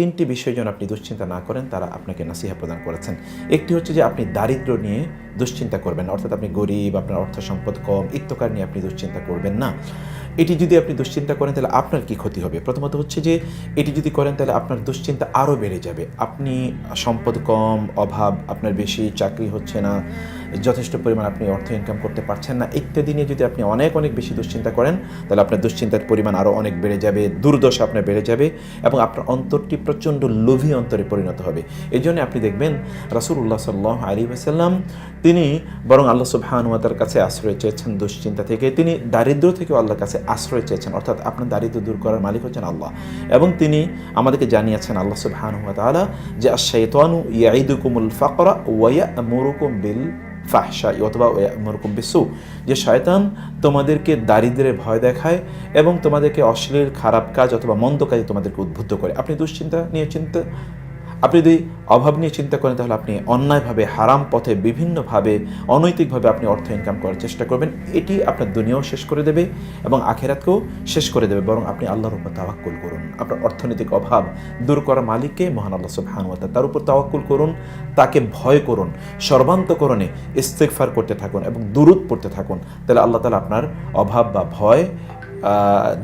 তিনটি বিষয় যেন আপনি দুশ্চিন্তা না করেন, তারা আপনাকে নাসিহা প্রদান করেছেন। একটি হচ্ছে যে আপনি দারিদ্র নিয়ে দুশ্চিন্তা করবেন, অর্থাৎ আপনি গরিব, আপনার অর্থ সম্পদ কম, ইত্যকার নিয়ে আপনি দুশ্চিন্তা করবেন না। এটি যদি আপনি দুশ্চিন্তা করেন, তাহলে আপনার কি ক্ষতি হবে? প্রথমত হচ্ছে যে, এটি যদি করেন, তাহলে আপনার দুশ্চিন্তা আরও বেড়ে যাবে। আপনি সম্পদ কম, অভাব, আপনার বেশি চাকরি হচ্ছে না যথেষ্ট পরিমাণ আপনি অর্থ ইনকাম করতে পারছেন না। ইত্যাদি নিয়ে যদি আপনি অনেক অনেক বেশি দুশ্চিন্তা করেন, তাহলে আপনার দুশ্চিন্তার পরিমাণ আরও অনেক বেড়ে যাবে, দুর্দশা আপনার বেড়ে যাবে এবং আপনার অন্তরটি প্রচণ্ড লোভী অন্তরে পরিণত হবে। এই জন্য আপনি দেখবেন রাসুল্লাহ সাল্লাহ আলী আসাল্লাম তিনি বরং আল্লাহ সুবাহানুয়াতার কাছে আশ্রয় চেয়েছেন দুশ্চিন্তা থেকে। তিনি দারিদ্র থেকেও আল্লাহর কাছে আশ্রয় চেয়েছেন, অর্থাৎ আপনার দারিদ্র দূর করার মালিক হচ্ছেন আল্লাহ। এবং তিনি আমাদেরকে জানিয়েছেন আল্লাহ সুবাহানুয়া তালা যে আশাইতানু ইয়াইদুকুমুল ফাকরা ওয়া মুরুকুম বিল ফাহসা অথবা মরকুম বিসু, যে শয়তান তোমাদেরকে দারিদ্রের ভয় দেখায় এবং তোমাদেরকে অশ্লীল, খারাপ কাজ অথবা মন্দ কাজে তোমাদেরকে উদ্বুদ্ধ করে। আপনি দুশ্চিন্তা নিয়ে চিন্তা আপনি যদি অভাব নিয়ে চিন্তা করেন, তাহলে আপনি অন্যায়ভাবে, হারাম পথে, বিভিন্নভাবে, অনৈতিকভাবে আপনি অর্থ ইনকাম করার চেষ্টা করবেন। এটি আপনার দুনিয়াও শেষ করে দেবে এবং আখেরাতকেও শেষ করে দেবে, বরং আপনি আল্লাহর উপর তাওয়াক্কুল করুন। আপনার অর্থনৈতিক অভাব দূর করা মালিককে মহান আল্লাহ সুবহানুয়াতা তার উপর তাওয়াক্কুল করুন, তাকে ভয় করুন, সর্বান্তকরণে ইস্তেকফার করতে থাকুন এবং দূরত পড়তে থাকুন। তাহলে আল্লাহ তালা আপনার অভাব বা ভয়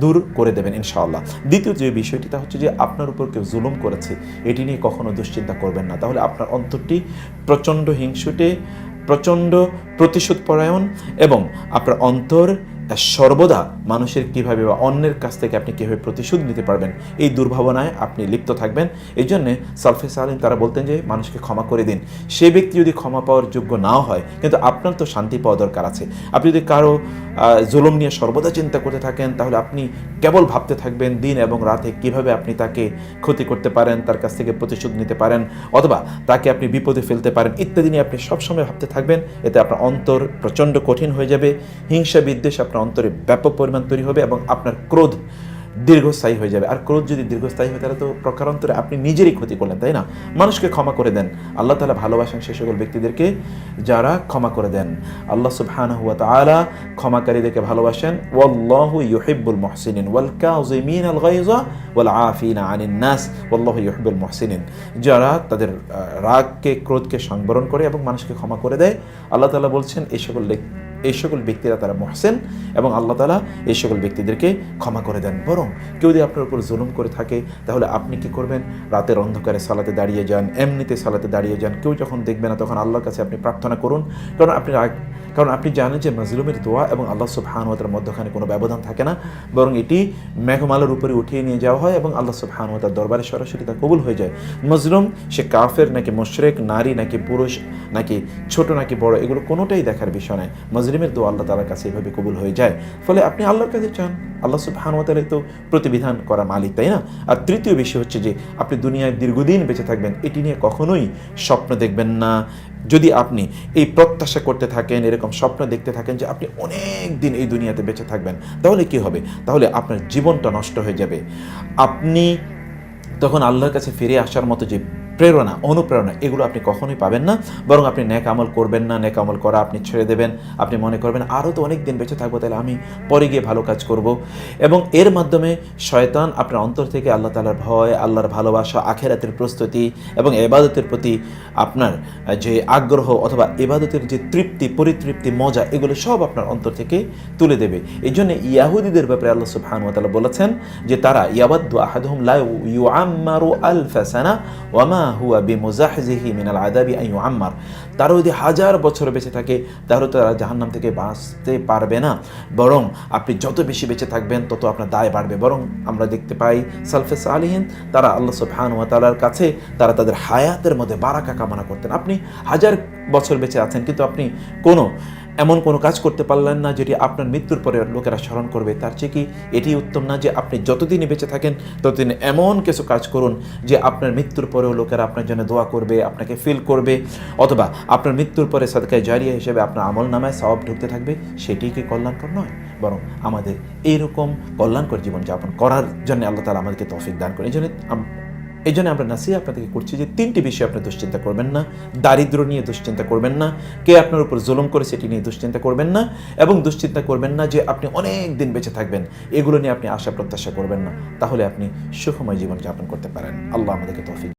দূর করে দেবেন, ইনশাআল্লাহ। দ্বিতীয় যে বিষয়টি, তা হচ্ছে যে আপনার উপর কেউ জুলুম করেছে, এটি নিয়ে কখনো দুশ্চিন্তা করবেন না। তাহলে আপনার অন্তরটি প্রচণ্ড হিংসুটে, প্রচণ্ড প্রতিশোধ পরায়ণ এবং আপনার অন্তর সর্বদা মানুষের কীভাবে বা অন্যের কাছ থেকে আপনি কীভাবে প্রতিশোধ নিতে পারবেন, এই দুর্ভাবনায় আপনি লিপ্ত থাকবেন। এই জন্যে সালফে সালিম তারা বলতেন যে, মানুষকে ক্ষমা করে দিন। সে ব্যক্তি যদি ক্ষমা পাওয়ার যোগ্য নাও হয়, কিন্তু আপনার তো শান্তি পাওয়া দরকার আছে। আপনি যদি কারও জুলুম নিয়ে সর্বদা চিন্তা করতে থাকেন, তাহলে আপনি কেবল ভাবতে থাকবেন দিন এবং রাতে কীভাবে আপনি তাকে ক্ষতি করতে পারেন, তার কাছ থেকে প্রতিশোধ নিতে পারেন, অথবা তাকে আপনি বিপদে ফেলতে পারেন, ইত্যাদি নিয়ে আপনি সবসময় ভাবতে থাকবেন। এতে আপনার অন্তর প্রচণ্ড কঠিন হয়ে যাবে। হিংসা বিদ্বেষ আপনার অন্তরে ব্যাপক পরিমাণ তৈরি হবে এবং আপনার ক্রোধ দীর্ঘস্থায়ী হয়ে যাবে। আর ক্রোধ যদি দীর্ঘস্থায়ী হয়, তাহলে তো প্রকারান্তরে আপনি নিজেরই ক্ষতি করলেন, তাই না? মানুষকে ক্ষমা করে দেন। আল্লাহ তালা ভালোবাসেন সে সকল ব্যক্তিদেরকে যারা ক্ষমা করে দেন। আল্লাহ সুবহান হুয়া তালা ক্ষমাকারীদেরকে ভালোবাসেন। ওয়াল্লাহু ইউহিব্বুল মুহসিনিন ওয়াল কাযিমিন আল গায়যা ওয়াল আফিনা আনিন নাস। ওয়াল্লাহু ইউহিব্বুল মুহসিনিন। যারা তাদের রাগকে, ক্রোধকে সংবরণ করে এবং মানুষকে ক্ষমা করে দেয়। আল্লাহ তালা বলছেন এই সকল এই সকল ব্যক্তিরা তারা মহসেন এবং আল্লাহ তালা এই সকল ব্যক্তিদেরকে ক্ষমা করে দেন। বরং কেউ যদি আপনার উপর জুলুম করে থাকে, তাহলে আপনি কি করবেন? রাতের অন্ধকারে সালাতে দাঁড়িয়ে যান, এমনিতে সালাতে দাঁড়িয়ে যান। কেউ যখন দেখবে না, তখন আল্লাহর কাছে আপনি প্রার্থনা করুন। কারণ আপনি কারণ আপনি জানেন যে মজলুমের দোয়া এবং আল্লাহ সুবহানুয়াতার মধ্যখানে কোনো ব্যবধান থাকে না, বরং এটি মেঘমালার উপরে উঠিয়ে নিয়ে যাওয়া হয় এবং আল্লাহ সুবহানুয়াতার দরবারে সরাসরি তা কবুল হয়ে যায়। মজলুম সে কাফের নাকি মোশরেক, নারী নাকি পুরুষ, নাকি ছোট নাকি বড়, এগুলো কোনোটাই দেখার বিষয় নয়। মজলিমের দোয়া আল্লাহ তালার কাছে এভাবে কবুল হয়ে যায়। ফলে আপনি আল্লাহর কাছে চান। আল্লাহ সুবহানুয়াতালাই তো প্রতিবিধান করা মালিক, তাই না? আর তৃতীয় বিষয় হচ্ছে যে, আপনি দুনিয়ায় দীর্ঘদিন বেঁচে থাকবেন, এটি নিয়ে কখনোই স্বপ্ন দেখবেন না। যদি আপনি এই প্রত্যাশা করতে থাকেন, এরকম স্বপ্ন দেখতে থাকেন যে আপনি অনেক দিন এই দুনিয়াতে বেঁচে থাকবেন, তাহলে কি হবে? তাহলে আপনার জীবনটা নষ্ট হয়ে যাবে। আপনি তখন আল্লাহর কাছে ফিরে আসার মতো যে প্রেরণা, অনুপ্রেরণা, এগুলো আপনি কখনোই পাবেন না। বরং আপনি ন্যাক আমল করবেন না, ন্যাক আমল করা আপনি ছেড়ে দেবেন। আপনি মনে করবেন আরও তো অনেক দিন বেঁচে থাকব, তাহলে আমি পরে গিয়ে ভালো কাজ করব। এবং এর মাধ্যমে শয়তান আপনার অন্তর থেকে আল্লাহ তালার ভয়, আল্লাহর ভালোবাসা, আখেরাতের প্রস্তুতি এবং এবাদতের প্রতি আপনার যে আগ্রহ অথবা এবাদতের যে তৃপ্তি, পরিতৃপ্তি, মজা, এগুলো সব আপনার অন্তর থেকে তুলে দেবে। এই জন্য ইয়াহুদিদের ব্যাপারে আল্লাহ সুবহানুয়াতালা বলেছেন যে তারা, ইয়াবাদ্দু আহাদুহুম লা আল ফ্যাসানা ওয়ামা হুয়া বিমুজাহজিহি মিনাল আদাবি আম্মার তারা যদি হাজার বছর বেঁচে থাকে, তাহলে তারা জাহান্নাম থেকে বাঁচতে পারবে না। বরং আপনি যত বেশি বেঁচে থাকবেন, তত আপনার দায় বাড়বে। বরং আমরা দেখতে পাই সালফেস আলিহীন তারা আল্লাহ সুবহান ওয়া তালার কাছে তারা তাদের হায়াতের মধ্যে বারাকা কামনা করতেন। আপনি হাজার বছর বেঁচে আছেন, কিন্তু আপনি কোনো এমন কোনো কাজ করতে পারলেন না যেটি আপনার মৃত্যুর পরে লোকেরা স্মরণ করবে। তার চেয়ে কি এটি উত্তম না যে আপনি যতদিনই বেঁচে থাকেন, ততদিন এমন কিছু কাজ করুন যে আপনার মৃত্যুর পরেও লোকেরা আপনার জন্য দোয়া করবে, আপনাকে ফিল করবে, অথবা আপনার মৃত্যুর পরে সাদকায় জারিয়া হিসেবে আপনার আমল নামায় সব ঢুকতে থাকবে। সেটি কি কল্যাণকর নয়, বরং আমাদের এইরকম কল্যাণকর জীবনযাপন করার জন্য আল্লাহ তালা আমাদেরকে তৌফিক দান করে এই জন্য এই জন্য আমরা নাসি আপনাদেরকে করছি যে তিনটি বিষয় আপনি দুশ্চিন্তা করবেন না। দারিদ্র নিয়ে দুশ্চিন্তা করবেন না। কে আপনার উপর জুলুম করে সেটি নিয়ে দুশ্চিন্তা করবেন না। এবং দুশ্চিন্তা করবেন না যে আপনি অনেক দিন বেঁচে থাকবেন। এগুলো নিয়ে আপনি আশা প্রত্যাশা করবেন না। তাহলে আপনি সুখময় জীবনযাপন করতে পারেন। আল্লাহ আমাদেরকে তৌফিক